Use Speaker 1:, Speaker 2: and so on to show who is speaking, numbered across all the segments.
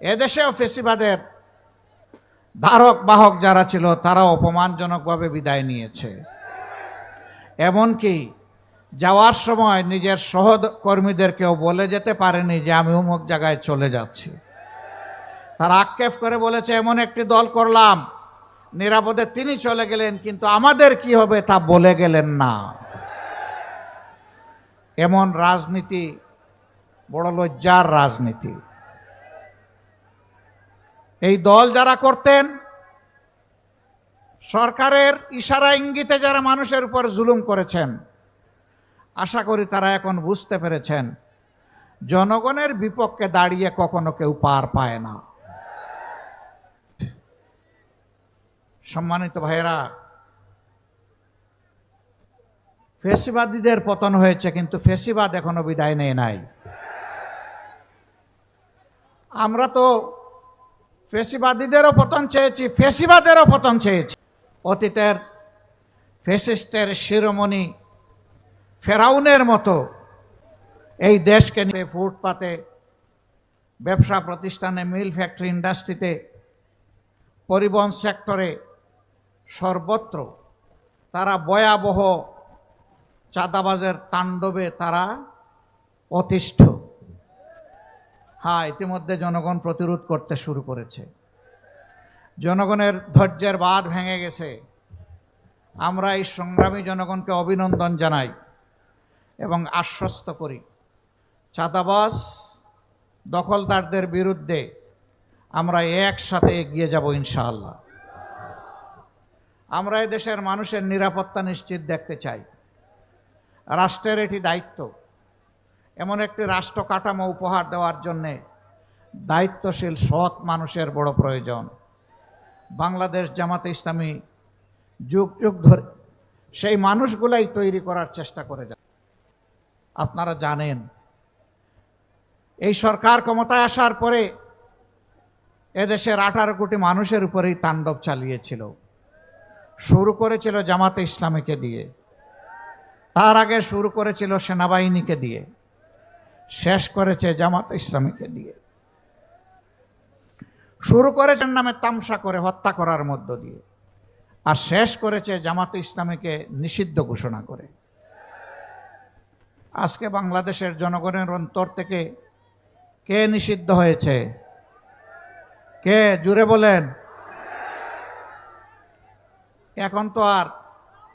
Speaker 1: এদেশেও ফেসিবাদের ধারক বাহক যারা ছিল, তারা অপমানজনকভাবে বিদায় নিয়েছে। এমনকি যাওয়ার সময় নিজের সহকর্মীদেরকেও বলে যেতে পারেনি যে, আমি অমুক জায়গায় চলে যাচ্ছি। তারা আক্ষেপ করে বলেছে, এমন একটি দল করলাম, নিরাপদে তিনি চলে গেলেন, কিন্তু আমাদের কি হবে তা বলে গেলেন না। এমন রাজনীতি, বড় লজ্জার রাজনীতি। এই দল যারা করতেন, সরকারের ইশারা ইঙ্গিতে যারা মানুষের উপর জুলুম করেছেন, আশা করি তারা এখন বুঝতে পেরেছেন, জনগণের বিপক্ষে দাঁড়িয়ে কখনো কেউ পার পায় না। সম্মানিত ভাইয়েরা, ফেসিবাদীদের পতন হয়েছে, কিন্তু ফেসিবাদ এখনও বিদায় নেয় নাই। আমরা তো ফেসিবাদীদেরও পতন চেয়েছি ফেসিবাদেরও পতন চেয়েছি। অতীতের ফেসিস্টের শিরোমণি ফেরাউনের মতো এই দেশকে নিয়ে ফুটপাতে, ব্যবসা প্রতিষ্ঠানে, মিল ফ্যাক্টরি ইন্ডাস্ট্রিতে, পরিবহন সেক্টরে সর্বত্র তারা ভয়াবহ চাঁদাবাজের তাণ্ডবে তারা অতিষ্ঠ। হ্যাঁ ইতিমধ্যে জনগণ প্রতিরোধ করতে শুরু করেছে। জনগণের ধৈর্যের বাঁধ ভেঙে গেছে। আমরা এই সংগ্রামী জনগণকে অভিনন্দন জানাই এবং আশ্বস্ত করি। চাঁদাবাজ, দখলদারদের বিরুদ্ধে আমরা একসাথে এগিয়ে যাব ইনশাআল্লাহ। আমরা এই দেশের মানুষের নিরাপত্তা নিশ্চিত দেখতে চাই। রাষ্ট্রের এটি দায়িত্ব। এমন একটি রাষ্ট্র কাঠামো উপহার দেওয়ার জন্যে দায়িত্বশীল সৎ মানুষের বড় প্রয়োজন। বাংলাদেশ জামাতে ইসলামী যুগ যুগ ধরে সেই মানুষগুলাই তৈরি করার চেষ্টা করে যায় আপনারা জানেন, এই সরকার ক্ষমতায় আসার পরে এদেশের আঠারো কোটি মানুষের উপরেই তাণ্ডব চালিয়েছিল। শুরু করেছিল জামাতে ইসলামীকে দিয়ে। তার আগে শুরু করেছিল সেনাবাহিনীকে দিয়ে। শেষ করেছে জামাত ইসলামীকে দিয়ে। শুরু করেছেন নামে তামসা করে হত্যা করার মধ্য দিয়ে। আর শেষ করেছে জামাত ইসলামীকে নিষিদ্ধ ঘোষণা করে। আজকে বাংলাদেশের জনগণের অন্তর থেকে কে নিষিদ্ধ হয়েছে? কে? জুড়ে বলেন। এখন তো আর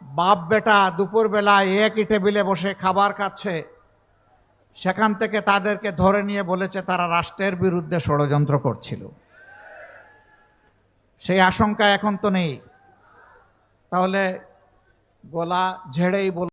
Speaker 1: বাপ বেটা দুপুরবেলা একই টেবিলে বসে খাবার খাচ্ছে। সেখান থেকে তাদেরকে ধরে নিয়ে বলেছে তারা রাষ্ট্রের বিরুদ্ধে ষড়যন্ত্র করছিল। সেই আশঙ্কা এখন তো নেই। তাহলে গলা ঝেড়েই বল